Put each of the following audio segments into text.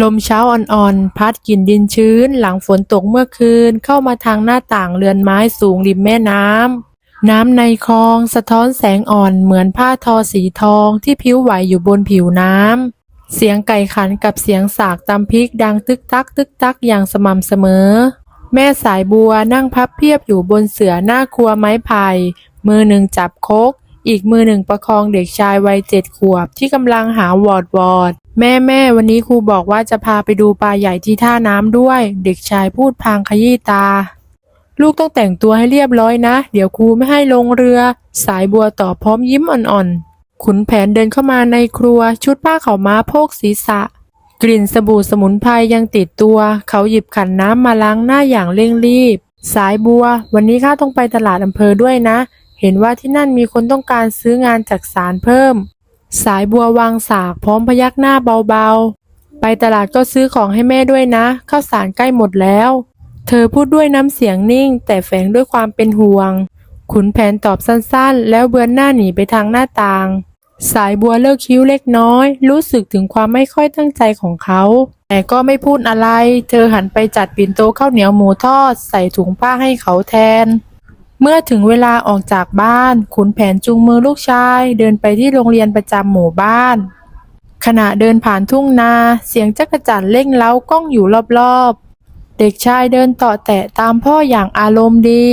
ลมเช้าอ่อนๆ พัดกลิ่นดินชื้น หลังฝนตกเมื่อคืน เข้ามาทางหน้าต่างเรือนไม้สูงริมแม่น้ำ น้ำในคลองสะท้อนแสงอ่อนเหมือนผ้าทอสีทองที่ผิวไหวอยู่บนผิวน้ำ เสียงไก่ขันกับเสียงสากตำพริกดังตึกตักตึกตักอย่างสม่ำเสมอ แม่สายบัวนั่งพับเพียบอยู่บนเสื่อหน้าครัวไม้ไผ่ มือหนึ่งจับคก อีกมือหนึ่งประคองเด็กชายวัยเจ็ดขวบ ที่กำลังหาวอดวอด แม่แม่วันนี้ครูบอกว่าจะพาไปดูปลาใหญ่ที่ท่าน้ำด้วย เด็กชายพูดพางขยี้ตา ลูกต้องแต่งตัวให้เรียบร้อยนะ เดี๋ยวครูไม่ให้ลงเรือ สายบัวตอบพร้อมยิ้มอ่อนๆ ขุนแผนเดินเข้ามาในครัว ชุดผ้าขาวม้าโพกศีรษะ กลิ่นสบู่สมุนไพรยังติดตัว เขาหยิบขันน้ำมาล้างหน้าอย่างเร่งรีบ สายบัว วันนี้ข้าต้องไปตลาดอำเภอด้วยนะ เห็นว่าที่นั่นมีคนต้องการซื้องานจากสารเพิ่ม สายบัววางสากพร้อมพยักหน้าเบาๆ ไปตลาดก็ซื้อของให้แม่ด้วยนะ ข้าวสารใกล้หมดแล้ว เธอพูดด้วยน้ำเสียงนิ่ง แต่แฝงด้วยความเป็นห่วง ขุนแผนตอบสั้นๆ แล้วเบือนหน้าหนีไปทางหน้าต่าง สายบัวเลิกคิ้วเล็กน้อย รู้สึกถึงความไม่ค่อยตั้งใจของเขาแต่ก็ไม่พูดอะไร เธอหันไปจัดปิ่นโตข้าวเหนียวหมูทอด ใส่ถุงผ้าให้เขาแทน เมื่อถึงเวลาออกจากบ้าน ขุนแผนจูงมือลูกชาย เดินไปที่โรงเรียนประจำหมู่บ้าน ขณะเดินผ่านทุ่งนา เสียงจักรจั่นเล่งเล้าก้องอยู่รอบๆ เด็กชายเดินต่อแตะตามพ่ออย่างอารมณ์ดี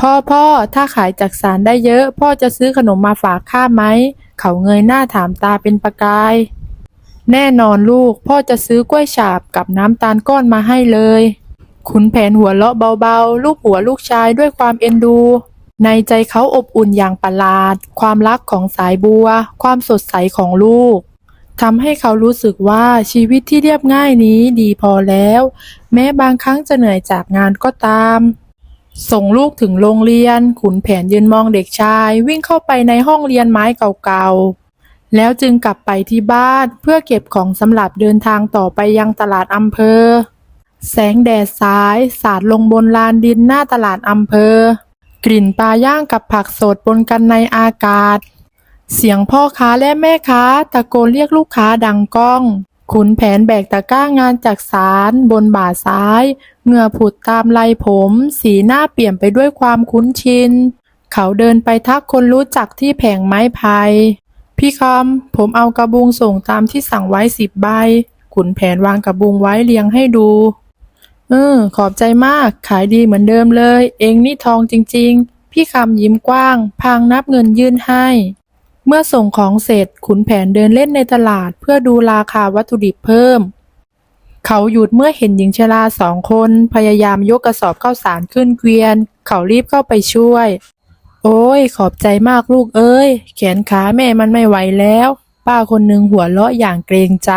พ่อพ่อถ้าขายจักสารได้เยอะ พ่อจะซื้อขนมมาฝากข้าไหม เขาเงยหน้าถามตาเป็นประกาย แน่นอนลูก พ่อจะซื้อกล้วยฉาบกับน้ำตาลก้อนมาให้เลย ขุนแผนหัวเราะเบาๆ ลูกหัวลูกชายด้วยความเอ็นดู ในใจเขาอบอุ่นอย่างประหลาด ความรักของสายบัว ความสดใสของลูกทำให้เขารู้สึกว่าชีวิตที่เรียบง่ายนี้ดีพอแล้ว แม้บางครั้งจะเหนื่อยจากงานก็ตาม ส่งลูกถึงโรงเรียน ขุนแผนยืนมองเด็กชาย วิ่งเข้าไปในห้องเรียนไม้เก่าๆ แล้วจึงกลับไปที่บ้านเพื่อเก็บของสำหรับเดินทางต่อไปยังตลาดอำเภอ แสงแดดสาย สาดลงบนลานดินหน้าตลาดอำเภอ กลิ่นปลาย่างกับผักสดปนกันในอากาศ เสียงพ่อค้าและแม่ค้า ตะโกนเรียกลูกค้าดังก้อง ขุนแผนแบกตะกร้างานจากสารบนบ่าซ้าย เหงื่อผุดตามไหลผม สีหน้าเปลี่ยนไปด้วยความคุ้นชิน เขาเดินไปทักคนรู้จักที่แผงไม้ไผ่พี่คำผมเอากระบุงส่งตามที่สั่งไว้สิบใบขุนแผนวางกระบุงไว้เรียงให้ดู เออ ขอบใจมาก ขายดีเหมือนเดิมเลย เองนี่ทองจริง ๆ พี่คำยิ้มกว้าง พางนับเงินยื่นให้ เมื่อส่งของเสร็จขุนแผนเดินเล่นในตลาด เพื่อดูราคาวัตถุดิบเพิ่ม เขาหยุดเมื่อเห็นหญิงชราสองคน พยายามยกกระสอบข้าวสารขึ้นเกวียน เขารีบเข้าไปช่วย โอ้ย ขอบใจมากลูกเอ้ย แขนขาแม่มันไม่ไหวแล้ว ป้าคนหนึ่งหัวเราะอย่างเกรงใจ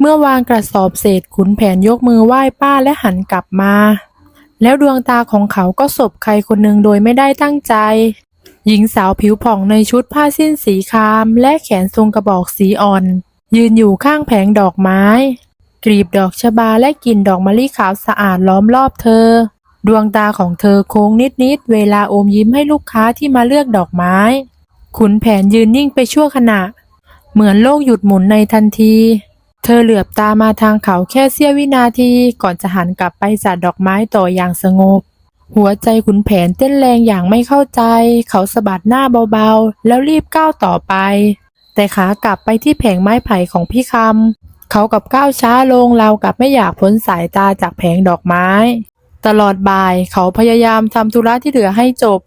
เมื่อวางกระสอบเสร็จขุนแผนยกมือไหว้ป้าและหันกลับมา แล้วดวงตาของเขาก็สบใครคนหนึ่งโดยไม่ได้ตั้งใจ หญิงสาวผิวผ่องในชุดผ้าสิ้นสีคราม และแขนทรงกระบอกสีอ่อน ยืนอยู่ข้างแผงดอกไม้ กลีบดอกชบาและกลิ่นดอกมะลิขาวสะอาดล้อมรอบเธอ ดวงตาของเธอโค้งนิดๆเวลาอมยิ้มให้ลูกค้าที่มาเลือกดอกไม้ ขุนแผนยืนนิ่งไปชั่วขณะ เหมือนโลกหยุดหมุนในทันที เธอเหลือบตามาทางเขาแค่เสี้ยววินาทีก่อนจะหันกลับไปจัดดอกไม้ต่ออย่างสงบ หัวใจขุนแผนเต้นแรงอย่างไม่เข้าใจ เขาสะบัดหน้าเบาๆ แล้วรีบก้าวต่อไป แต่ขากลับไปที่แผงไม้ไผ่ของพี่คำเขากับก้าวช้าลงเรากับไม่อยากพ้นสายตาจากแผงดอกไม้ ตลอดบ่ายเขาพยายามทำธุระที่เหลือให้จบ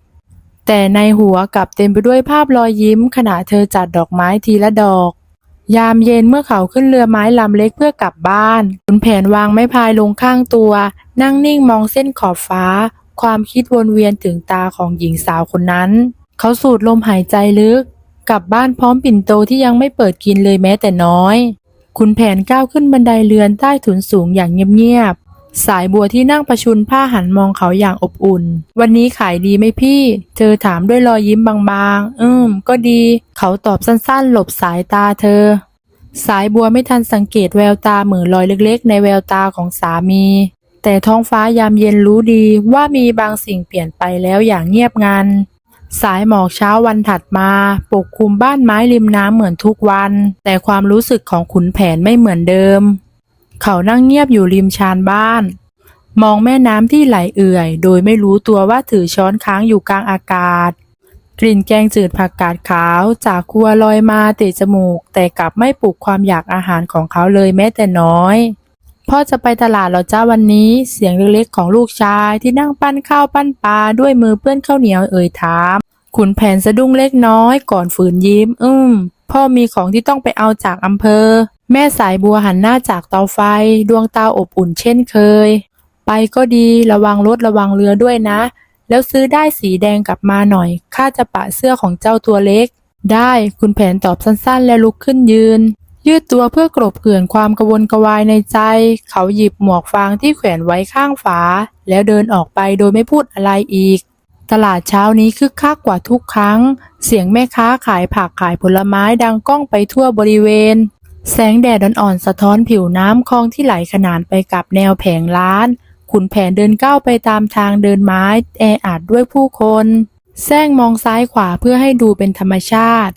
แต่ในหัวกลับเต็มไปด้วยภาพรอยยิ้มขณะเธอจัดดอกไม้ทีละดอก ยามเย็นเมื่อเขาขึ้นเรือไม้ลำเล็กเพื่อกลับบ้านขุนแผนวางไม้พายลงข้างตัว นั่งนิ่งมองเส้นขอบฟ้า ความคิดวนเวียนถึงตาของหญิงสาวคนนั้น เขาสูดลมหายใจลึก กลับบ้านพร้อมปิ่นโตที่ยังไม่เปิดกินเลยแม้แต่น้อยขุนแผนก้าวขึ้นบันไดเรือนใต้ถุนสูงอย่างเงียบ สายบัวที่นั่งประชุนผ้าหันมองเขาอย่างอบอุ่น วันนี้ขายดีไหมพี่ เธอถามด้วยรอยยิ้มบางๆ อืม ก็ดี เขาตอบสั้นๆ หลบสายตาเธอ สายบัวไม่ทันสังเกตแววตาเหมือลอยเล็กๆ ในแววตาของสามี แต่ท้องฟ้ายามเย็นรู้ดีว่ามีบางสิ่งเปลี่ยนไปแล้วอย่างเงียบงัน สายหมอกเช้าวันถัดมาปกคลุมบ้านไม้ริมน้ำเหมือนทุกวัน แต่ความรู้สึกของขุนแผนไม่เหมือนเดิม เขานั่งเงียบอยู่ริมชานบ้าน มองแม่น้ำที่ไหลเอื่อย โดยไม่รู้ตัวว่าถือช้อนค้างอยู่กลางอากาศ กลิ่นแกงจืดผักกาดขาว จากครัวลอยมาเตะจมูก แต่กลับไม่ปลุกความอยากอาหารของเขาเลยแม้แต่น้อยพ่อจะไปตลาดเหรอจ้าวันนี้ เสียงเล็กๆของลูกชายที่นั่งปั้นข้าวปั้นปลาด้วยมือเปื้อนข้าวเหนียวเอ่ยถามขุนแผนสะดุ้งเล็กน้อยก่อนฝืนยิ้ม อืมพ่อมีของที่ต้องไปเอาจากอำเภอ แม่สายบัวหันหน้าจากเตาไฟ ดวงตาอบอุ่นเช่นเคย ไปก็ดีระวังรถระวังเรือด้วยนะ แล้วซื้อได้สีแดงกลับมาหน่อย ข้าจะปะเสื้อของเจ้าตัวเล็ก ได้คุณแผนตอบสั้นๆ และลุกขึ้นยืน ยืดตัวเพื่อกลบเกลื่อนความกระวนกระวายในใจ เขาหยิบหมวกฟางที่แขวนไว้ข้างฝา แล้วเดินออกไปโดยไม่พูดอะไรอีกตลาดเช้านี้คึกคักกว่าทุกครั้ง เสียงแม่ค้าขายผักขายผลไม้ดังก้องไปทั่วบริเวณ แสงแดดอ่อนๆสะท้อนผิวน้ำคลองที่ไหลขนานไปกับแนวแผงร้าน ขุนแผนเดินก้าวไปตามทางเดินไม้แออัดด้วยผู้คนแซงมองซ้ายขวาเพื่อให้ดูเป็นธรรมชาติ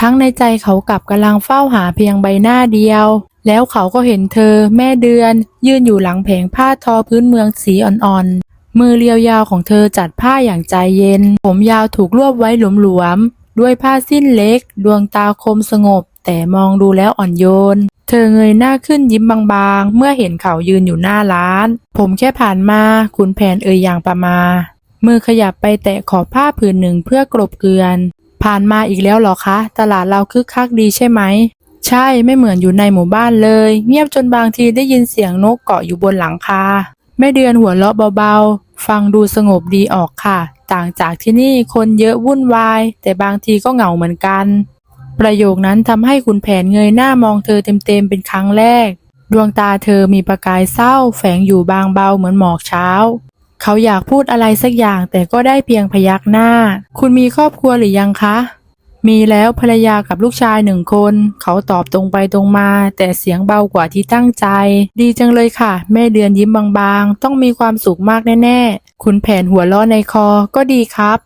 ทั้งในใจเขากลับกำลังเฝ้าหาเพียงใบหน้าเดียว แล้วเขาก็เห็นเธอ แม่เดือน ยืนอยู่หลังแผงผ้าทอพื้นเมืองสีอ่อนๆ มือเรียวยาวของเธอจัดผ้าอย่างใจเย็น ผมยาวถูกรวบไว้หลวมๆด้วยผ้าสิ้นเล็ก ดวงตาคมสงบ แต่มองดูแล้วอ่อนโยน เธอเงยหน้าขึ้นยิ้มบางๆ เมื่อเห็นเขายืนอยู่หน้าร้าน ผมแค่ผ่านมาขุนแผนเอ่ยอย่างประมามือขยับไปแตะขอบผ้าผืนหนึ่งเพื่อกลบเกลื่อน ผ่านมาอีกแล้วหรอคะ ตลาดเราคึกคักดีใช่ไหม ใช่ไม่เหมือนอยู่ในหมู่บ้านเลย เงียบจนบางทีได้ยินเสียงนกเกาะอยู่บนหลังคาแม่เดือนหัวเราะเบาๆ ฟังดูสงบดีออกค่ะ ต่างจากที่นี่คนเยอะวุ่นวาย แต่บางทีก็เหงาเหมือนกัน ประโยคนั้นทำให้คุณแผนเงยหน้ามองเธอเต็มๆเป็นครั้งแรก ดวงตาเธอมีประกายเศร้า แฝงอยู่บางเบาเหมือนหมอกเช้า เขาอยากพูดอะไรสักอย่างแต่ก็ได้เพียงพยักหน้า คุณมีครอบครัวหรือยังคะ มีแล้วภรรยากับลูกชายหนึ่งคน เขาตอบตรงไปตรงมา แต่เสียงเบากว่าที่ตั้งใจ ดีจังเลยค่ะ แม่เดือนยิ้มบางๆ ต้องมีความสุขมากแน่ๆ คุณแผนหัวล้อในคอก็ดีครับ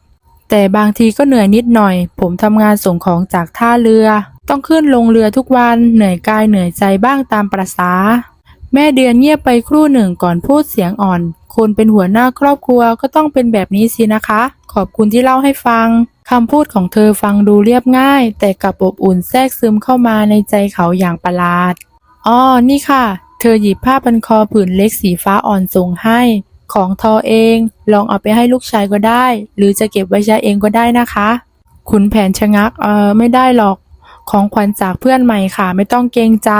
แต่บางทีก็เหนื่อยนิดหน่อย ผมทำงานส่งของจากท่าเรือ ต้องขึ้นลงเรือทุกวัน เหนื่อยกายเหนื่อยใจบ้างตามประษา แม่เดือนเงียบไปครู่หนึ่งก่อนพูดเสียงอ่อน คนเป็นหัวหน้าครอบครัวก็ต้องเป็นแบบนี้สินะคะ ขอบคุณที่เล่าให้ฟังคำพูดของเธอฟังดูเรียบง่าย แต่กลับอบอุ่นแทรกซึมเข้ามาในใจเขาอย่างประหลาดอ๋อนี่ค่ะ เธอหยิบผ้าพันคอผืนเล็กสีฟ้าอ่อนส่งให้ ของทอเอง ลองเอาไปให้ลูกชายก็ได้ หรือจะเก็บไว้ใช้เองก็ได้นะคะ ขุนแผนชะงักเออไม่ได้หรอก ของขวัญจากเพื่อนใหม่ค่ะ ไม่ต้องเกรงใจ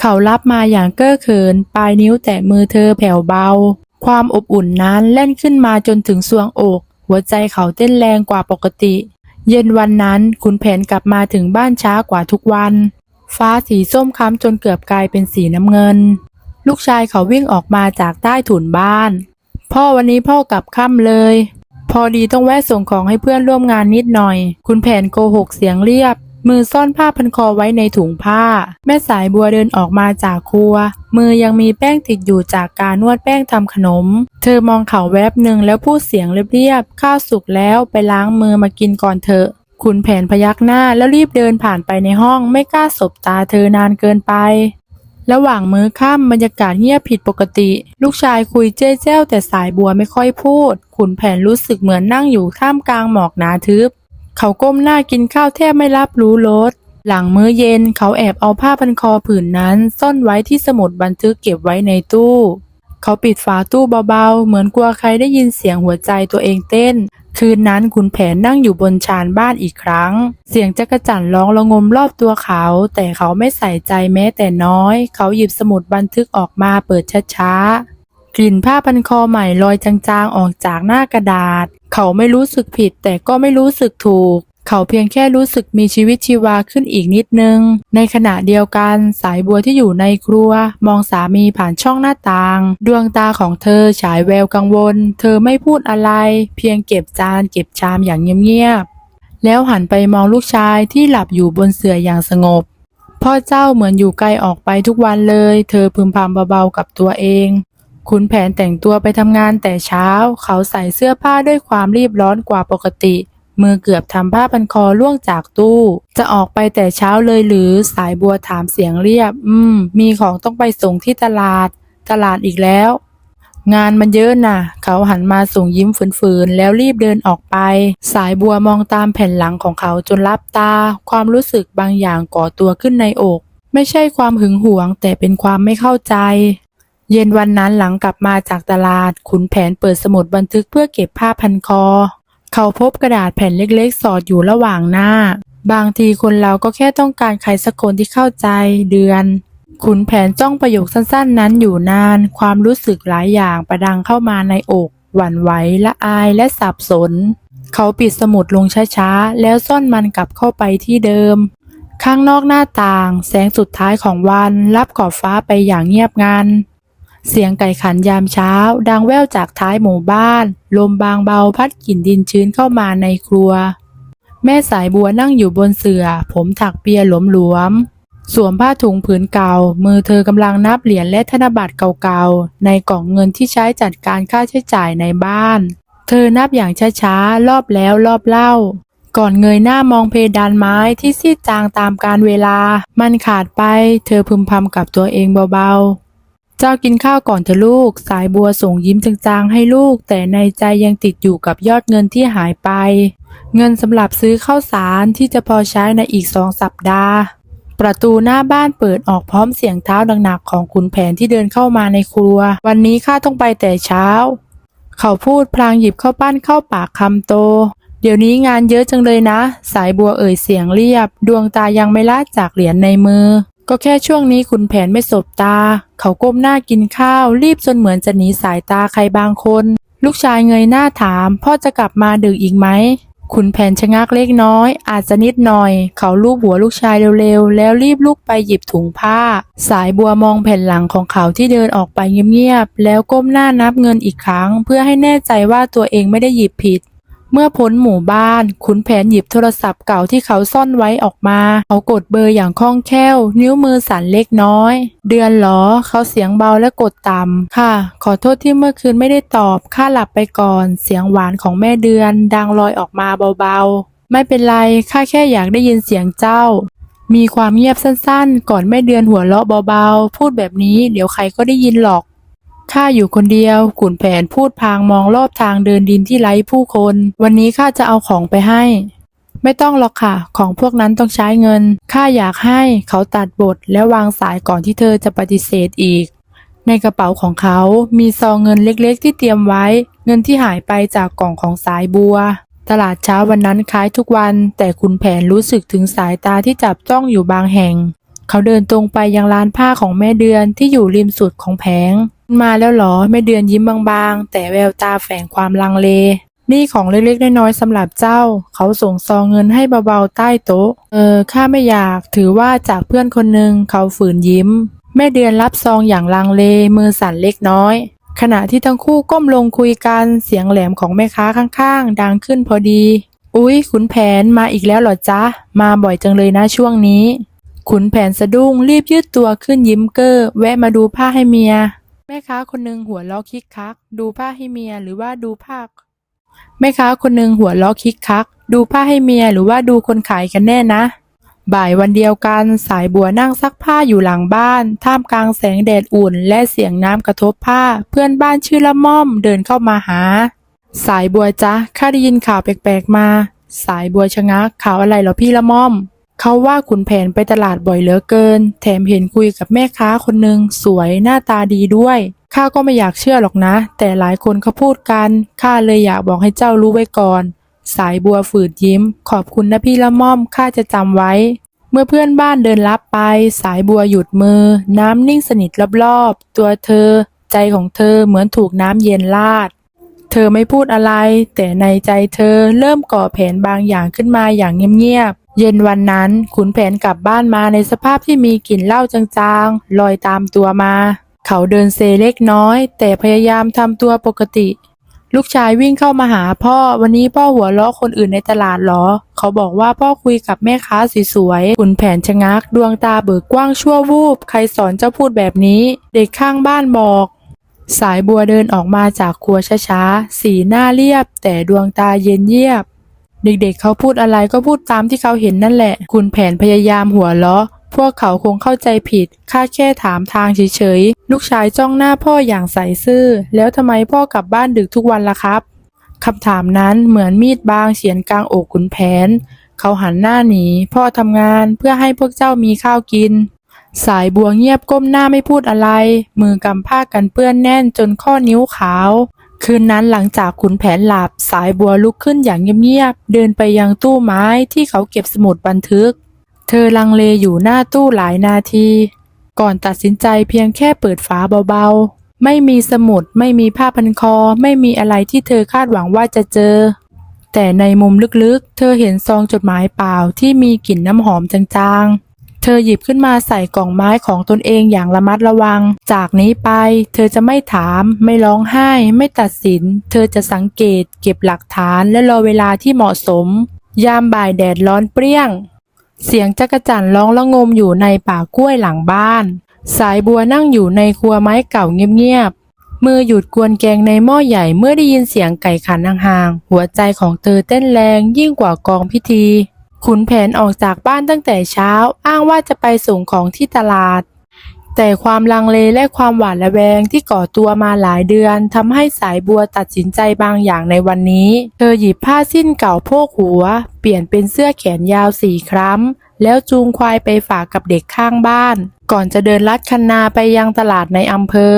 เขารับมาอย่างเก้อเขิน ปลายนิ้วแตะมือเธอแผ่วเบา ความอบอุ่นนั้นแล่นขึ้นมาจนถึงสวงอก หัวใจเขาเต้นแรงกว่าปกติ เย็นวันนั้นขุนแผนกลับมาถึงบ้านช้ากว่าทุกวัน ฟ้าสีส้มค้ำจนเกือบกลายเป็นสีน้ำเงิน ลูกชายเขาวิ่งออกมาจากใต้ถุนบ้าน พ่อวันนี้พ่อกลับค่ำเลย พอดีต้องแวะส่งของให้เพื่อนร่วมงานนิดหน่อย คุณแผนโกหกเสียงเรียบ มือซ่อนผ้าพันคอไว้ในถุงผ้า แม่สายบัวเดินออกมาจากครัว มือยังมีแป้งติดอยู่จากการนวดแป้งทำขนม เธอมองเขาแวบหนึ่งแล้วพูดเสียงเรียบๆข้าวสุกแล้วไปล้างมือมากินก่อนเถอะคุณแผนพยักหน้าแล้วรีบเดินผ่านไปในห้องไม่กล้าสบตาเธอนานเกินไป ระหว่างมื้อค่ำบรรยากาศเงียบผิดปกติ ลูกชายคุยเจ้เจ้าแต่สายบัวไม่ค่อยพูด ขุนแผนรู้สึกเหมือนนั่งอยู่ท่ามกลางหมอกหนาทึบ เขาก้มหน้ากินข้าวแทบไม่รับรู้รสหลังมื้อเย็นเขาแอบเอาผ้าพันคอผืนนั้น ซ่อนไว้ที่สมุดบันทึกเก็บไว้ในตู้ เขาปิดฝาตู้เบาๆ เหมือนกลัวใครได้ยินเสียงหัวใจตัวเองเต้น คืนนั้นขุนแผนนั่งอยู่บนชานบ้านอีกครั้ง เสียงจักรจั่นร้องระงมรอบตัวเขา แต่เขาไม่ใส่ใจแม้แต่น้อย เขาหยิบสมุดบันทึกออกมาเปิดช้าๆกลิ่นผ้าพันคอใหม่ลอยจางๆออกจากหน้ากระดาษ เขาไม่รู้สึกผิดแต่ก็ไม่รู้สึกถูก เขาเพียงแค่รู้สึกมีชีวิตชีวาขึ้นอีกนิดนึง ในขณะเดียวกันสายบัวที่อยู่ในครัว มองสามีผ่านช่องหน้าต่าง ดวงตาของเธอฉายแววกังวล เธอไม่พูดอะไร เพียงเก็บจานเก็บชามอย่างเงียบๆแล้วหันไปมองลูกชายที่หลับอยู่บนเสื่ออย่างสงบพ่อเจ้าเหมือนอยู่ไกลออกไปทุกวันเลย เธอพึมพำเบาๆกับตัวเอง ขุนแผนแต่งตัวไปทำงานแต่เช้า เขาใส่เสื้อผ้าด้วยความรีบร้อนกว่าปกติ มือเกือบทำผ้าพันคอล่วงจากตู้ จะออกไปแต่เช้าเลยหรือสายบัวถามเสียงเรียบ อืม มีของต้องไปส่งที่ตลาด ตลาดอีกแล้ว งานมันเยอะน่ะ เขาหันมาส่งยิ้มฝืนๆ แล้วรีบเดินออกไป สายบัวมองตามแผ่นหลังของเขาจนลับตา ความรู้สึกบางอย่างก่อตัวขึ้นในอก ไม่ใช่ความหึงหวง แต่เป็นความไม่เข้าใจเย็นวันนั้นหลังกลับมาจากตลาด ขุนแผนเปิดสมุดบันทึกเพื่อเก็บผ้าพันคอ เขาพบกระดาษแผ่นเล็กๆ สอดอยู่ระหว่างหน้า บางทีคนเราก็แค่ต้องการใครสักคนที่เข้าใจเดือน ขุนแผนจ้องประโยคสั้นๆ นั้นอยู่นาน ความรู้สึกหลายอย่างประดังเข้ามาในอก หวั่นไหวละอายและสับสน เขาปิดสมุดลงช้าๆ แล้วซ่อนมันกลับเข้าไปที่เดิม ข้างนอกหน้าต่าง แสงสุดท้ายของวันรับขอบฟ้าไปอย่างเงียบงัน เสียงไก่ขันยามเช้า ดังแว่วจากท้ายหมู่บ้าน ลมบางเบาพัดกลิ่นดินชื้นเข้ามาในครัว แม่สายบัวนั่งอยู่บนเสื่อ ผมถักเปียหลวมๆสวมผ้าถุงผืนเก่า มือเธอกำลังนับเหรียญและธนบัตรเก่าๆ ในกล่องเงินที่ใช้จัดการค่าใช้จ่ายในบ้าน เธอนับอย่างช้าๆรอบแล้วรอบเล่า ก่อนเงยหน้ามองเพดานไม้ที่ซีดจางตามกาลเวลา มันขาดไป เธอพึมพำกับตัวเองเบาๆ เจ้ากินข้าวก่อนเถอะลูก สายบัวส่งยิ้มจางๆให้ลูก แต่ในใจยังติดอยู่กับยอดเงินที่หายไป เงินสำหรับซื้อข้าวสารที่จะพอใช้ในอีกสองสัปดาห์ ประตูหน้าบ้านเปิดออกพร้อมเสียงเท้าดังหนักของขุนแผนที่เดินเข้ามาในครัว วันนี้ข้าต้องไปแต่เช้า เขาพูดพลางหยิบข้าวปั้นเข้าปากคำโต เดี๋ยวนี้งานเยอะจังเลยนะ สายบัวเอ่ยเสียงเรียบ ดวงตายังไม่ละจากเหรียญในมือ ก็แค่ช่วงนี้ขุนแผนไม่สบตา เขาก้มหน้ากินข้าว รีบจนเหมือนจะหนีสายตาใครบางคน ลูกชายเงยหน้าถาม พ่อจะกลับมาดึกอีกไหมขุนแผนชะงักเล็กน้อย อาจจะนิดหน่อย เขาลูบหัวลูกชายเร็วๆ แล้วรีบลุกไปหยิบถุงผ้า สายบัวมองแผ่นหลังของเขาที่เดินออกไปเงียบๆ แล้วก้มหน้านับเงินอีกครั้ง เพื่อให้แน่ใจว่าตัวเองไม่ได้หยิบผิด เมื่อพ้นหมู่บ้าน ขุนแผนหยิบโทรศัพท์เก่าที่เขาซ่อนไว้ออกมา เขากดเบอร์อย่างคล่องแคล่ว นิ้วมือสั่นเล็กน้อย เดือนหรอ เขาเสียงเบาและกดต่ำ ค่ะ ขอโทษที่เมื่อคืนไม่ได้ตอบ ข้าหลับไปก่อน เสียงหวานของแม่เดือน ดังลอยออกมาเบาๆ ไม่เป็นไร ข้าแค่อยากได้ยินเสียงเจ้า มีความเงียบสั้นๆ ก่อนแม่เดือนหัวเราะเบาๆ พูดแบบนี้ เดี๋ยวใครก็ได้ยินหรอก ข้าอยู่คนเดียวขุนแผนพูดพางมองรอบทางเดินดินที่ไร้ผู้คน วันนี้ข้าจะเอาของไปให้ ไม่ต้องหรอกค่ะ ของพวกนั้นต้องใช้เงิน ข้าอยากให้เขาตัดบทและวางสายก่อนที่เธอจะปฏิเสธอีก ในกระเป๋าของเขามีซองเงินเล็กๆ ที่เตรียมไว้ เงินที่หายไปจากกล่องของสายบัว ตลาดเช้าวันนั้นคล้ายทุกวัน แต่คุณแผนรู้สึกถึงสายตาที่จับจ้องอยู่บางแห่ง เขาเดินตรงไปยังร้านผ้าของแม่เดือนที่อยู่ริมสุดของแผง มาแล้วเหรอแม่เดือนยิ้มบางๆ แต่แววตาแฝงความลังเล นี่ของเล็กๆน้อยๆสำหรับเจ้า เขาส่งซองเงินให้เบาๆใต้โต๊ะ เออข้าไม่อยากถือว่าจากเพื่อนคนหนึ่งเขาฝืนยิ้ม แม่เดือนรับซองอย่างลังเลมือสั่นเล็กน้อยขณะที่ทั้งคู่ก้มลงคุยกันเสียงแหลมของแม่ค้าข้างๆ ดังขึ้นพอดี อุ๊ยขุนแผนมาอีกแล้วหรอจ๊ะ มาบ่อยจังเลยนะช่วงนี้ ขุนแผนสะดุ้งรีบยืดตัวขึ้นยิ้มเก้อแวะมาดูผ้าให้เมีย แม่ค้าคนหนึ่งหัวล้อคิกคัก ดูผ้าให้เมียหรือว่าดูผ้าแม่ค้าคนหนึ่งหัวล้อคิกคัก ดูผ้าให้เมียหรือว่าดูคนขายกันแน่นะ บ่ายวันเดียวกันสายบัวนั่งซักผ้าอยู่หลังบ้าน ท่ามกลางแสงแดดอุ่น และเสียงน้ำกระทบผ้า เพื่อนบ้านชื่อละม่อมเดินเข้ามาหา สายบัวจ๊ะข้าได้ยินข่าวแปลกๆมา สายบัวชะงักข่าวอะไรเหรอพี่ละม่อม เขาว่าขุนแผนไปตลาดบ่อยเหลือเกิน แถมเห็นคุยกับแม่ค้าคนหนึ่งสวยหน้าตาดีด้วยข้าก็ไม่อยากเชื่อหรอกนะ แต่หลายคนเขาพูดกันข้าเลยอยากบอกให้เจ้ารู้ไว้ก่อน สายบัวฝืดยิ้ม ขอบคุณนะพี่ละม่อมข้าจะจำไว้ เมื่อเพื่อนบ้านเดินลับไป สายบัวหยุดมือ น้ำนิ่งสนิทรอบๆ ตัวเธอ ใจของเธอเหมือนถูกน้ำเย็นลาด เธอไม่พูดอะไร แต่ในใจเธอเริ่มก่อแผนบางอย่างขึ้นมาอย่างเงียบ เย็นวันนั้นขุนแผนกลับบ้านมาในสภาพที่มีกลิ่นเหล้าจางๆ ลอยตามตัวมา เขาเดินเซเล็กน้อย แต่พยายามทำตัวปกติ ลูกชายวิ่งเข้ามาหาพ่อวันนี้พ่อหัวเราะคนอื่นในตลาดหรอ เขาบอกว่าพ่อคุยกับแม่ค้าสวยๆขุนแผนชะงัก ดวงตาเบิกกว้างชั่ววูบ ใครสอนเจ้าพูดแบบนี้ เด็กข้างบ้านบอกสายบัวเดินออกมาจากครัวช้าๆ สีหน้าเรียบ แต่ดวงตาเย็นเยียบ เด็กๆเขาพูดอะไรก็พูดตามที่เขาเห็นนั่นแหละ คุณแผนพยายามหัวเราะพวกเขาคงเข้าใจผิด ข้าแค่ถามทางเฉยๆ ลูกชายจ้องหน้าพ่ออย่างใสซื่อ แล้วทำไมพ่อกลับบ้านดึกทุกวันล่ะครับ คำถามนั้นเหมือนมีดบางเฉียนกลางอกขุนแผน เขาหันหน้าหนี พ่อทำงานเพื่อให้พวกเจ้ามีข้าวกิน สายบัวเงียบก้มหน้าไม่พูดอะไร มือกำผ้ากันเปื้อนแน่นจนข้อนิ้วขาว คืนนั้นหลังจากขุนแผนหลับสายบัวลุกขึ้นอย่างเงียบๆเดินไปยังตู้ไม้ที่เขาเก็บสมุดบันทึก เธอลังเลอยู่หน้าตู้หลายนาที ก่อนตัดสินใจเพียงแค่เปิดฝาเบาๆ ไม่มีสมุด ไม่มีผ้าพันคอ ไม่มีอะไรที่เธอคาดหวังว่าจะเจอ แต่ในมุมลึกๆ เธอเห็นซองจดหมายเปล่าที่มีกลิ่นน้ำหอมจางๆ เธอหยิบขึ้นมาใส่กล่องไม้ของตนเองอย่างระมัดระวัง จากนี้ไป เธอจะไม่ถาม ไม่ร้องไห้ ไม่ตัดสิน เธอจะสังเกต เก็บหลักฐานและรอเวลาที่เหมาะสม ยามบ่ายแดดร้อนเปรี้ยง เสียงจักรจั่นร้องละงมอยู่ในป่ากล้วยหลังบ้าน สายบัวนั่งอยู่ในครัวไม้เก่าเงียบๆมือหยุดกวนแกงในหม้อใหญ่เมื่อได้ยินเสียงไก่ขันห่างๆ หัวใจของเธอเต้นแรงยิ่งกว่ากองพิธี ขุนแผนออกจากบ้านตั้งแต่เช้า อ้างว่าจะไปส่งของที่ตลาด แต่ความลังเลและความหวาดระแวงที่ก่อตัวมาหลายเดือนทำให้สายบัวตัดสินใจบางอย่างในวันนี้ เธอหยิบผ้าสิ้นเก่าโพกหัว เปลี่ยนเป็นเสื้อแขนยาวสี่ครั้มแล้วจูงควายไปฝากกับเด็กข้างบ้าน ก่อนจะเดินลัดคันนาไปยังตลาดในอำเภอ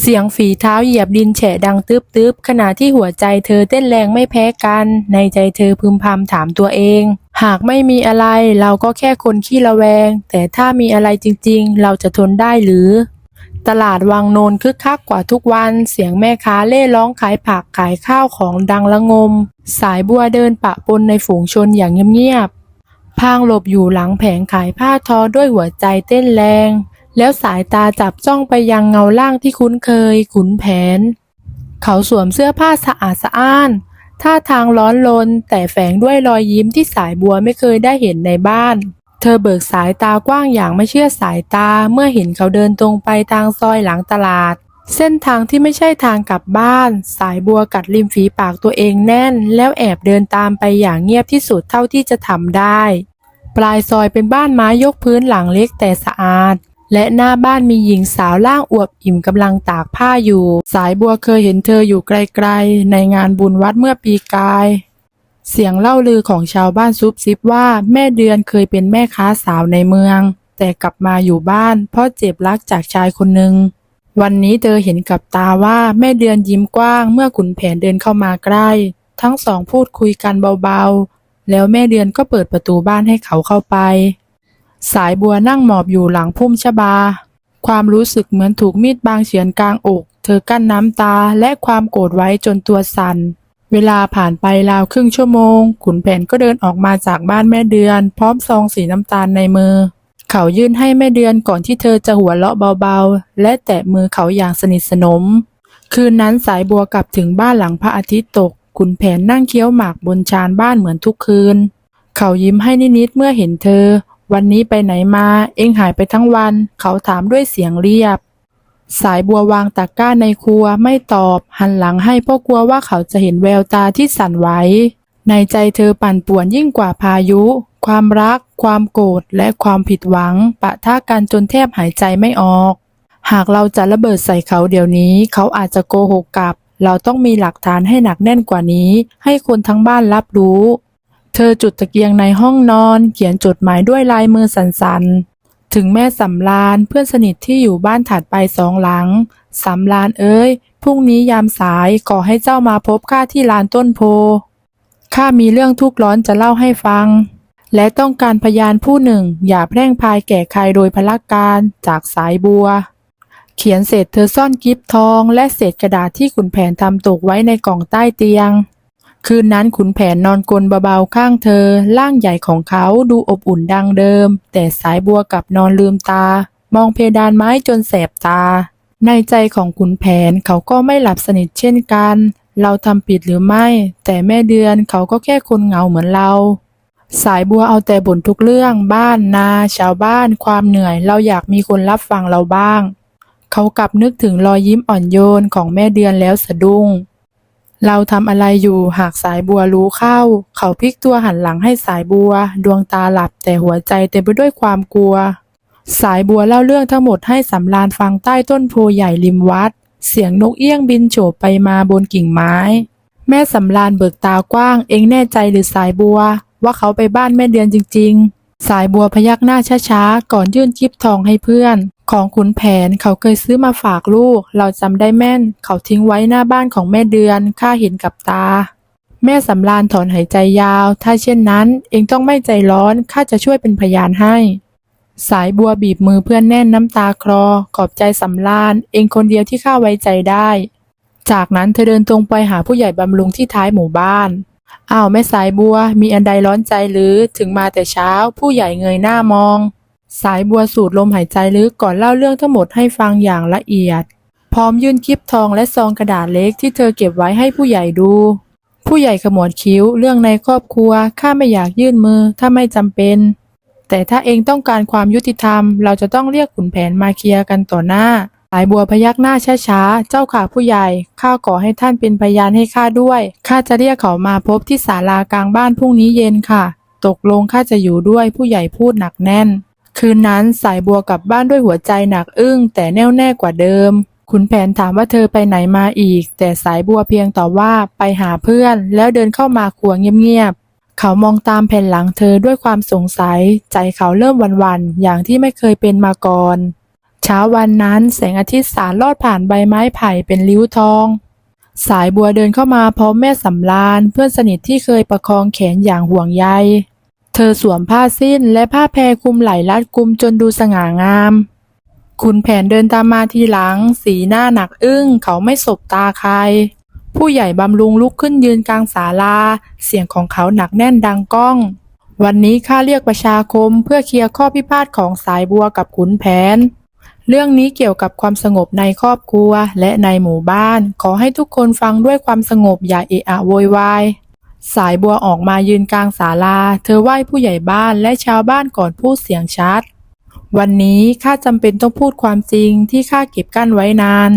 เสียงฝีเท้าเหยียบดินแฉะดังตึบๆขณะที่หัวใจเธอเต้นแรงไม่แพ้กัน ในใจเธอพึมพำถามตัวเอง หากไม่มีอะไรเราก็แค่คนขี้ระแวง แต่ถ้ามีอะไรจริงๆ เราจะทนได้หรือ ตลาดวังโนนคึกคักกว่าทุกวัน เสียงแม่ค้าเล่ร้องขายผักขายข้าวของดังละงม สายบัวเดินปะปนในฝูงชนอย่างเงียบๆพางหลบอยู่หลังแผงขายผ้าทอด้วยหัวใจเต้นแรง แล้วสายตาจับจ้องไปยังเงาล่างที่คุ้นเคยขุนแผน เขาสวมเสื้อผ้าสะอาดสะอ้าน ท่าทางร้อนรนแต่แฝงด้วยรอยยิ้มที่สายบัวไม่เคยได้เห็นในบ้าน เธอเบิกสายตากว้างอย่างไม่เชื่อสายตาเมื่อเห็นเขาเดินตรงไปทางซอยหลังตลาด เส้นทางที่ไม่ใช่ทางกลับบ้าน สายบัวกัดริมฝีปากตัวเองแน่น แล้วแอบเดินตามไปอย่างเงียบที่สุดเท่าที่จะทำได้ ปลายซอยเป็นบ้านไม้ยกพื้นหลังเล็กแต่สะอาด และหน้าบ้านมีหญิงสาวร่างอวบอิ่มกำลังตากผ้าอยู่ สายบัวเคยเห็นเธออยู่ไกลๆ ในงานบุญวัดเมื่อปีกาย เสียงเล่าลือของชาวบ้านซุบซิบว่าแม่เดือนเคยเป็นแม่ค้าสาวในเมือง แต่กลับมาอยู่บ้าน เพราะเจ็บรักจากชายคนหนึ่งวันนี้เธอเห็นกับตาว่าแม่เดือนยิ้มกว้างเมื่อขุนแผนเดินเข้ามาใกล้ ทั้งสองพูดคุยกันเบาๆ แล้วแม่เดือนก็เปิดประตูบ้านให้เขาเข้าไป สายบัวนั่งหมอบอยู่หลังพุ่มชบา ความรู้สึกเหมือนถูกมีดบางเฉือนกลางอก เธอกั้นน้ำตาและความโกรธไว้จนตัวสั่น เวลาผ่านไปราวครึ่งชั่วโมง ขุนแผนก็เดินออกมาจากบ้านแม่เดือน พร้อมซองสีน้ำตาลในมือ เขายื่นให้แม่เดือนก่อนที่เธอจะหัวเราะเบาๆ และแตะมือเขาอย่างสนิทสนม คืนนั้นสายบัวกลับถึงบ้านหลังพระอาทิตย์ตก ขุนแผนนั่งเคี้ยวหมากบนชานบ้านเหมือนทุกคืน เขายิ้มให้นิดๆเมื่อเห็นเธอ วันนี้ไปไหนมา เอ็งหายไปทั้งวัน เขาถามด้วยเสียงเรียบ สายบัววางตะกร้าในครัวไม่ตอบ หันหลังให้เพราะกลัวว่าเขาจะเห็นแววตาที่สั่นไหว ในใจเธอปั่นป่วนยิ่งกว่าพายุ ความรัก ความโกรธ และความผิดหวัง ปะทะกันจนแทบหายใจไม่ออก หากเราจะระเบิดใส่เขาเดี๋ยวนี้ เขาอาจจะโกหกกลับ เราต้องมีหลักฐานให้หนักแน่นกว่านี้ ให้คนทั้งบ้านรับรู้ เธอจุดตะเกียงในห้องนอนเขียนจดหมายด้วยลายมือสั่นๆ ถึงแม่สำรานเพื่อนสนิทที่อยู่บ้านถัดไปสองหลังสำรานเอ้ยพรุ่งนี้ยามสายขอให้เจ้ามาพบข้าที่ลานต้นโพข้ามีเรื่องทุกข์ร้อนจะเล่าให้ฟัง และต้องการพยานผู้หนึ่ง อย่าแพร่งพายแก่ใครโดยพละการจากสายบัว เขียนเสร็จเธอซ่อนกิฟทอง และเศษกระดาษที่ขุนแผนทำตกไว้ในกล่องใต้เตียง คืนนั้นขุนแผนนอนกลนเบาๆข้างเธอ ร่างใหญ่ของเขาดูอบอุ่นดังเดิม แต่สายบัวกลับนอนลืมตา มองเพดานไม้จนแสบตา ในใจของขุนแผนเขาก็ไม่หลับสนิทเช่นกัน เราทำผิดหรือไม่ แต่แม่เดือนเขาก็แค่คนเหงาเหมือนเรา สายบัวเอาแต่บ่นทุกเรื่อง บ้านนา ชาวบ้าน ความเหนื่อย เราอยากมีคนรับฟังเราบ้าง เขากลับนึกถึงรอยยิ้มอ่อนโยนของแม่เดือนแล้วสะดุ้ง เราทำอะไรอยู่หากสายบัวรู้เข้า เขาพลิกตัวหันหลังให้สายบัว ดวงตาหลับแต่หัวใจเต็มไปด้วยความกลัว สายบัวเล่าเรื่องทั้งหมดให้สำรานฟังใต้ต้นโพใหญ่ริมวัด เสียงนกเอี้ยงบินโฉบไปมาบนกิ่งไม้ แม่สำรานเบิกตากว้าง เองแน่ใจหรือสายบัว ว่าเขาไปบ้านแม่เดือนจริง ๆ สายบัวพยักหน้าช้าๆก่อนยื่นกิบทองให้เพื่อน ของขุนแผนเขาเคยซื้อมาฝากลูก เราจำได้แม่น เขาทิ้งไว้หน้าบ้านของแม่เดือน ข้าเห็นกับตา แม่สำรานถอนหายใจยาว ถ้าเช่นนั้น เองต้องไม่ใจร้อน ข้าจะช่วยเป็นพยานให้ สายบัวบีบมือเพื่อนแน่นน้ำตาคลอ ขอบใจสำราน เองคนเดียวที่ข้าไว้ใจได้ จากนั้นเธอเดินตรงไปหาผู้ใหญ่บำรุงที่ท้ายหมู่บ้านอ้าวแม่สายบัว มีอันใดร้อนใจหรือ ถึงมาแต่เช้า ผู้ใหญ่เงยหน้ามอง สายบัวสูดลมหายใจลึกก่อนเล่าเรื่องทั้งหมดให้ฟังอย่างละเอียด พร้อมยื่นคลิปทองและซองกระดาษเล็กที่เธอเก็บไว้ให้ผู้ใหญ่ดู ผู้ใหญ่ขมวดคิ้วเรื่องในครอบครัว ข้าไม่อยากยื่นมือถ้าไม่จำเป็น แต่ถ้าเองต้องการความยุติธรรม เราจะต้องเรียกขุนแผนมาเคลียร์กันต่อหน้า สายบัวพยักหน้าช้าๆ เจ้าข่าผู้ใหญ่ ข้าขอให้ท่านเป็นพยานให้ข้าด้วย ข้าจะเรียกเขามาพบที่ศาลากลางบ้านพรุ่งนี้เย็นค่ะ ตกลงข้าจะอยู่ด้วยผู้ใหญ่พูดหนักแน่น คืนนั้นสายบัวกลับบ้านด้วยหัวใจหนักอึ้ง แต่แน่วแน่กว่าเดิม ขุนแผนถามว่าเธอไปไหนมาอีก แต่สายบัวเพียงตอบว่าไปหาเพื่อน แล้วเดินเข้ามาครัวเงียบๆ เขามองตามแผ่นหลังเธอด้วยความสงสัย ใจเขาเริ่มวันๆ อย่างที่ไม่เคยเป็นมาก่อน เช้าวันนั้นแสงอาทิตย์สาดลอดผ่านใบไม้ไผ่เป็นริ้วทอง สายบัวเดินเข้ามาพร้อมแม่สำรานเพื่อนสนิทที่เคยประคองแขนอย่างห่วงใย เธอสวมผ้าสิ้นและผ้าแพรคลุมไหล่รัดกุมจนดูสง่างามขุนแผนเดินตามมาทีหลัง สีหน้าหนักอึ้ง เขาไม่สบตาใคร ผู้ใหญ่บำรุงลุกขึ้นยืนกลางศาลา เสียงของเขาหนักแน่นดังก้อง วันนี้ข้าเรียกประชาคมเพื่อเคลียร์ข้อพิพาทของสายบัวกับขุนแผน เรื่องนี้เกี่ยวกับความสงบในครอบครัวและในหมู่บ้าน ขอให้ทุกคนฟังด้วยความสงบอย่าเอะอะโวยวาย สายบัวออกมายืนกลางศาลา เธอไหว้ผู้ใหญ่บ้านและชาวบ้านก่อนพูดเสียงชัด วันนี้ข้าจำเป็นต้องพูดความจริงที่ข้าเก็บกั้นไว้นาน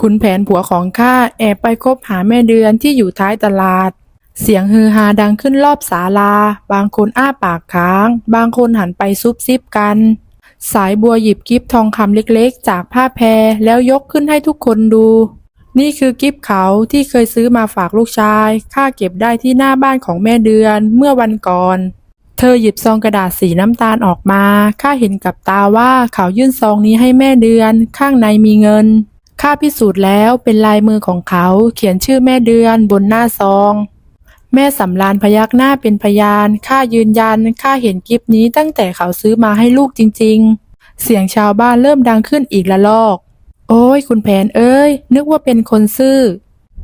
คุณแผนผัวของข้าแอบไปคบหาแม่เดือนที่อยู่ท้ายตลาด เสียงฮือฮาดังขึ้นรอบศาลา บางคนอ้าปากค้าง บางคนหันไปซุบซิบกัน สายบัวหยิบกิฟทองคำเล็กๆ จากผ้าแพรแล้วยกขึ้นให้ทุกคนดู นี่คือกิฟเขาที่เคยซื้อมาฝากลูกชาย ข้าเก็บได้ที่หน้าบ้านของแม่เดือนเมื่อวันก่อน เธอหยิบซองกระดาษสีน้ำตาลออกมา ข้าเห็นกับตาว่าเขายื่นซองนี้ให้แม่เดือน ข้างในมีเงิน ข้าพิสูจน์แล้วเป็นลายมือของเขาเขียนชื่อแม่เดือนบนหน้าซอง แม่สำรานพยักหน้าเป็นพยาน ข้ายืนยัน ข้าเห็นกิฟนี้ตั้งแต่เขาซื้อมาให้ลูกจริง ๆ เสียงชาวบ้านเริ่มดังขึ้นอีกละลอก โอ้ยคุณแผนเอ้ย นึกว่าเป็นคนซื่อ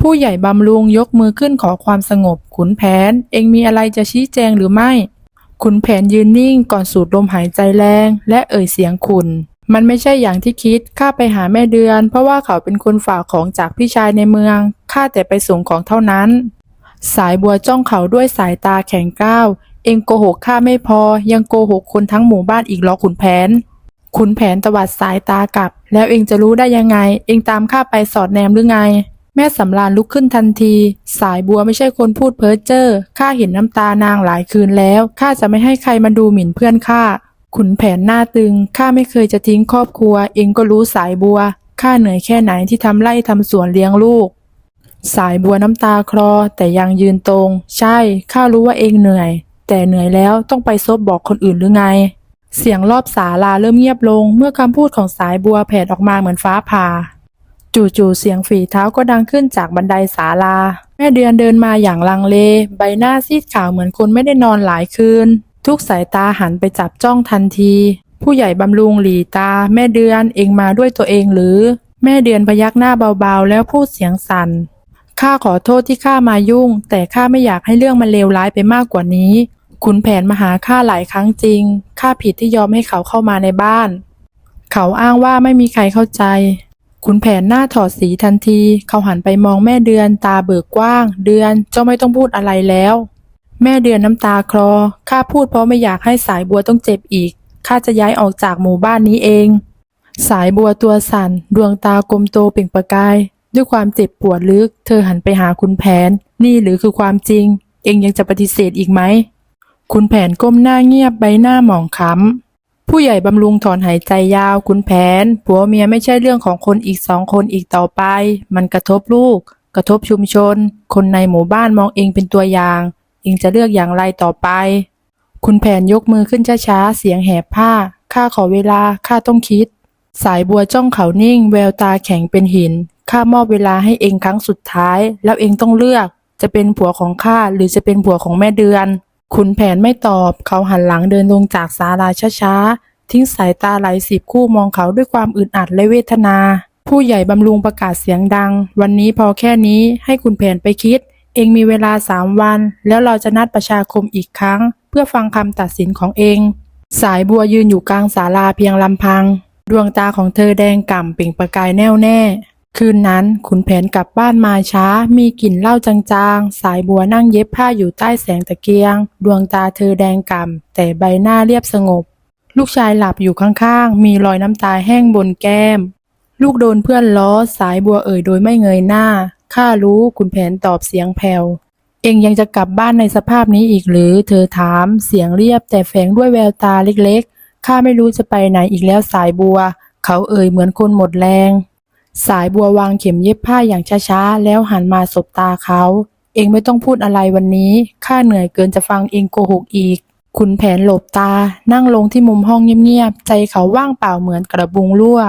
ผู้ใหญ่บำรุงยกมือขึ้นขอความสงบ ขุนแผน เองมีอะไรจะชี้แจงหรือไม่ ขุนแผนยืนนิ่งก่อนสูดลมหายใจแรง และเอ่ยเสียงขุนมันไม่ใช่อย่างที่คิด ข้าไปหาแม่เดือน เพราะว่าเขาเป็นคนฝากของจากพี่ชายในเมือง ข้าแต่ไปส่งของเท่านั้น สายบัวจ้องเขาด้วยสายตาแข็งกร้าว เองโกหกข้าไม่พอ ยังโกหกคนทั้งหมู่บ้านอีกหรอขุนแผน ขุนแผนตวัดสายตากลับ แล้วเองจะรู้ได้ยังไง เองตามข้าไปสอดแนมหรือไง แม่สำรานลุกขึ้นทันที สายบัวไม่ใช่คนพูดเพ้อเจ้อข้าเห็นน้ำตานางหลายคืนแล้วข้าจะไม่ให้ใครมาดูหมิ่นเพื่อนข้าขุนแผนหน้าตึงข้าไม่เคยจะทิ้งครอบครัว เองก็รู้สายบัวข้าเหนื่อยแค่ไหนที่ทำไร่ทำสวนเลี้ยงลูก สายบัวน้ำตาคลอ แต่ยังยืนตรง ใช่ข้ารู้ว่าเองเหนื่อย แต่เหนื่อยแล้วต้องไปซบบอกคนอื่นหรือไง เสียงรอบศาลาเริ่มเงียบลง เมื่อคำพูดของสายบัวแผดออกมาเหมือนฟ้าผ่า จู่ๆเสียงฝีเท้าก็ดังขึ้นจากบันไดศาลา แม่เดือนเดินมาอย่างลังเล ใบหน้าซีดขาวเหมือนคนไม่ได้นอนหลายคืน ทุกสายตาหันไปจับจ้องทันที ผู้ใหญ่บำรุงหลีตา แม่เดือนเองมาด้วยตัวเองหรือ แม่เดือนพยักหน้าเบาๆ แล้วพูดเสียงสั่นข้าขอโทษที่ข้ามายุ่ง แต่ข้าไม่อยากให้เรื่องมันเลวร้ายไปมากกว่านี้ ขุนแผนมาหาข้าหลายครั้งจริง ข้าผิดที่ยอมให้เขาเข้ามาในบ้าน เขาอ้างว่าไม่มีใครเข้าใจ ขุนแผนหน้าถอดสีทันที เขาหันไปมองแม่เดือนตาเบิกกว้าง เดือนเจ้าไม่ต้องพูดอะไรแล้ว แม่เดือนน้ำตาคลอ ข้าพูดเพราะไม่อยากให้สายบัวต้องเจ็บอีก ข้าจะย้ายออกจากหมู่บ้านนี้เอง สายบัวตัวสั่น ดวงตากลมโตเปล่งประกาย ด้วยความเจ็บปวดลึก เธอหันไปหาคุณแผน นี่หรือคือความจริง เองยังจะปฏิเสธอีกไหม คุณแผนก้มหน้าเงียบใบหน้าหมองคล้ำ ผู้ใหญ่บำรุงถอนหายใจยาวคุณแผน ผัวเมียไม่ใช่เรื่องของคนอีกสองคนอีกต่อไป มันกระทบลูก กระทบชุมชน คนในหมู่บ้านมองเองเป็นตัวอย่าง เองจะเลือกอย่างไรต่อไป คุณแผนยกมือขึ้นช้าๆ เสียงแหบผ้า ข้าขอเวลา ข้าต้องคิด สายบัวจ้องเขานิ่ง แววตาแข็งเป็นหิน ข้ามอบเวลาให้เองครั้งสุดท้าย แล้วเองต้องเลือก จะเป็นผัวของข้าหรือจะเป็นผัวของแม่เดือน ขุนแผนไม่ตอบ เขาหันหลังเดินลงจากศาลาช้าๆ ทิ้งสายตาหลายสิบคู่มองเขาด้วยความอึดอัดและเวทนา ผู้ใหญ่บำรุงประกาศเสียงดัง วันนี้พอแค่นี้ให้คุณแผนไปคิด เองมีเวลาสามวัน แล้วเราจะนัดประชาคมอีกครั้ง เพื่อฟังคำตัดสินของเอง สายบัวยืนอยู่กลางศาลาเพียงลำพัง ดวงตาของเธอแดงก่ำเปล่งประกายแน่วแน่ คืนนั้นขุนแผนกลับบ้านมาช้า มีกลิ่นเหล้าจางๆ สายบัวนั่งเย็บผ้าอยู่ใต้แสงตะเกียง ดวงตาเธอแดงก่ำแต่ใบหน้าเรียบสงบ ลูกชายหลับอยู่ข้างๆ มีรอยน้ำตาแห้งบนแก้ม ลูกโดนเพื่อนล้อ สายบัวเอ่ยโดยไม่เงยหน้า ข้ารู้คุณแผนตอบเสียงแผ่ว เองยังจะกลับบ้านในสภาพนี้อีกหรือ เธอถาม เสียงเรียบแต่แฝงด้วยแววตาเล็กๆ ข้าไม่รู้จะไปไหนอีกแล้วสายบัว เขาเอ่ยเหมือนคนหมดแรง สายบัววางเข็มเย็บผ้าอย่างช้าๆ แล้วหันมาสบตาเขา เองไม่ต้องพูดอะไรวันนี้ ข้าเหนื่อยเกินจะฟังเองโกหกอีก ขุนแผนหลบตา นั่งลงที่มุมห้องเงียบๆ ใจเขาว่างเปล่าเหมือนกระบุงรั่ว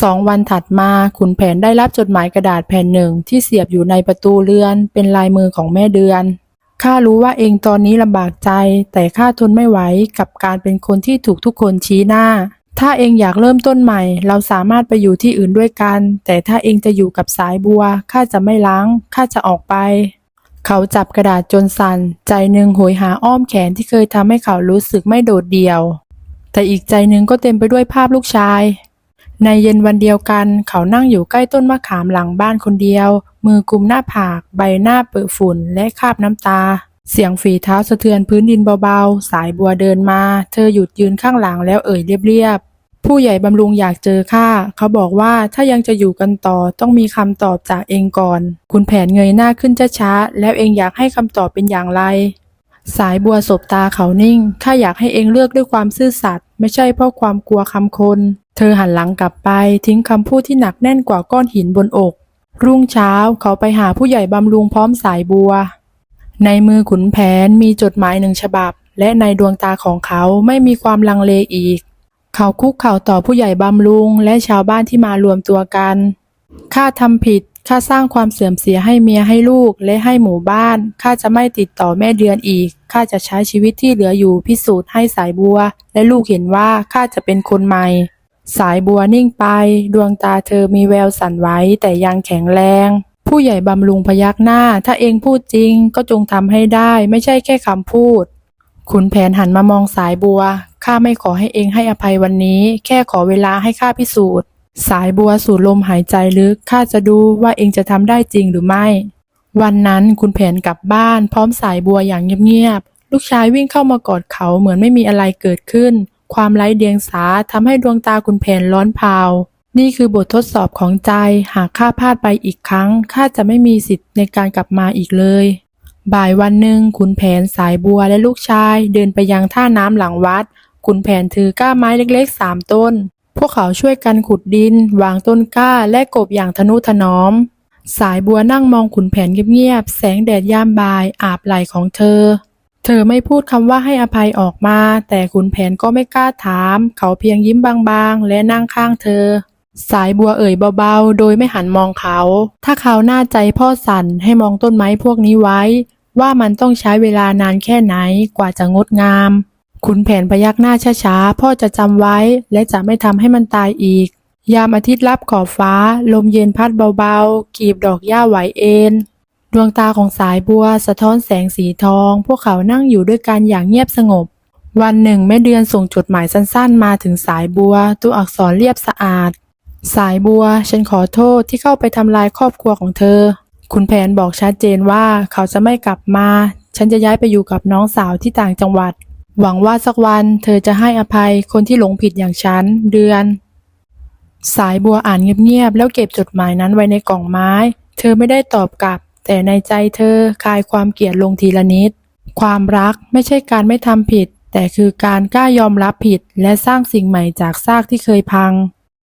สองวันถัดมาขุนแผนได้รับจดหมายกระดาษแผ่นหนึ่งที่เสียบอยู่ในประตูเรือน เป็นลายมือของแม่เดือน ข้ารู้ว่าเองตอนนี้ลำบากใจ แต่ข้าทนไม่ไหวกับการเป็นคนที่ถูกทุกคนชี้หน้า ถ้าเองอยากเริ่มต้นใหม่ เราสามารถไปอยู่ที่อื่นด้วยกัน แต่ถ้าเองจะอยู่กับสายบัว ข้าจะไม่ล้าง ข้าจะออกไป เขาจับกระดาษจนสัน่น ใจหนึ่งโหยหาอ้อมแขนที่เคยทำให้เขารู้สึกไม่โดดเดี่ยว แต่อีกใจหนึ่งก็เต็มไปด้วยภาพลูกชาย ในเย็นวันเดียวกัน เขานั่งอยู่ใกล้ต้นมะขามหลังบ้านคนเดียว มือกุมหน้าผาก ใบหน้าเปื้อนฝุ่นและคราบน้ำตาเสียงฝีเท้าสะเทือนพื้นดินเบาๆ สายบัวเดินมา เธอหยุดยืนข้างหลังแล้วเอ่ยเรียบ ผู้ใหญ่บำรุงอยากเจอข้าเขาบอกว่าถ้ายังจะอยู่กันต่อต้องมีคำตอบจากเองก่อน คุณแผนเงยหน้าขึ้นช้าๆแล้วเองอยากให้คำตอบเป็นอย่างไร สายบัวสบตาเขานิ่งข้าอยากให้เองเลือกด้วยความซื่อสัตย์ไม่ใช่เพราะความกลัวคำคน เธอหันหลังกลับไปทิ้งคำพูดที่หนักแน่นกว่าก้อนหินบนอก รุ่งเช้าเขาไปหาผู้ใหญ่บำรุงพร้อมสายบัว ในมือขุนแผนมีจดหมายหนึ่งฉบับ และในดวงตาของเขาไม่มีความลังเลอีก เขาคุกเข่าต่อผู้ใหญ่บำรุง และชาวบ้านที่มารวมตัวกัน ข้าทำผิด ข้าสร้างความเสื่อมเสียให้เมียให้ลูกและให้หมู่บ้าน ข้าจะไม่ติดต่อแม่เดือนอีก ข้าจะใช้ชีวิตที่เหลืออยู่พิสูจน์ให้สายบัว และลูกเห็นว่าข้าจะเป็นคนใหม่ สายบัวนิ่งไป ดวงตาเธอมีแววสั่นไหวแต่ยังแข็งแรงผู้ใหญ่บำรุงพยักหน้า ถ้าเองพูดจริงก็จงทำให้ได้ ไม่ใช่แค่คำพูด ขุนแผนหันมามองสายบัว ข้าไม่ขอให้เองให้อภัยวันนี้ แค่ขอเวลาให้ข้าพิสูจน์ สายบัวสูดลมหายใจลึก ข้าจะดูว่าเองจะทำได้จริงหรือไม่ วันนั้นคุณแผนกลับบ้าน พร้อมสายบัวอย่างเงียบๆ ลูกชายวิ่งเข้ามากอดเขาเหมือนไม่มีอะไรเกิดขึ้น ความไร้เดียงสาทำให้ดวงตาคุณแผนร้อนเผานี่คือบททดสอบของใจ หากข้าพลาดไปอีกครั้ง ข้าจะไม่มีสิทธิ์ในการกลับมาอีกเลย บ่ายวันหนึ่งขุนแผนสายบัวและลูกชายเดินไปยังท่าน้ำหลังวัด ขุนแผนถือก้าไม้เล็กๆสามต้น พวกเขาช่วยกันขุดดิน วางต้นก้าและกบอย่างทนุถนอม สายบัวนั่งมองขุนแผนเงียบๆ แสงแดดยามบ่ายอาบไหล่ของเธอ เธอไม่พูดคำว่าให้อภัยออกมา แต่ขุนแผนก็ไม่กล้าถาม เขาเพียงยิ้มบางๆ และนั่งข้างเธอ สายบัวเอ่ยเบาๆ โดยไม่หันมองเขา ถ้าเขาหน้าใจพ่อสั่นให้มองต้นไม้พวกนี้ไว้ ว่ามันต้องใช้เวลานานแค่ไหนกว่าจะงดงาม ขุนแผนพยักหน้าช้าๆ พ่อจะจำไว้ และจะไม่ทำให้มันตายอีก ยามอาทิตย์ลับขอบฟ้า ลมเย็นพัดเบาๆ กีบดอกหญ้าไหวเอ็นดวงตาของสายบัวสะท้อนแสงสีทอง พวกเขานั่งอยู่ด้วยกันอย่างเงียบสงบ วันหนึ่งแม่เดือนส่งจดหมายสั้นๆ มาถึงสายบัว ตัวอักษรเรียบสะอาด สายบัว ฉันขอโทษที่เข้าไปทำลายครอบครัวของเธอ คุณแผนบอกชัดเจนว่าเขาจะไม่กลับมา ฉันจะย้ายไปอยู่กับน้องสาวที่ต่างจังหวัด หวังว่าสักวันเธอจะให้อภัยคนที่หลงผิดอย่างฉัน เดือน สายบัวอ่านเงียบๆแล้วเก็บจดหมายนั้นไว้ในกล่องไม้ เธอไม่ได้ตอบกลับ แต่ในใจเธอคลายความเกลียดลงทีละนิด ความรักไม่ใช่การไม่ทำผิด แต่คือการกล้ายอมรับผิด และสร้างสิ่งใหม่จากซากที่เคยพัง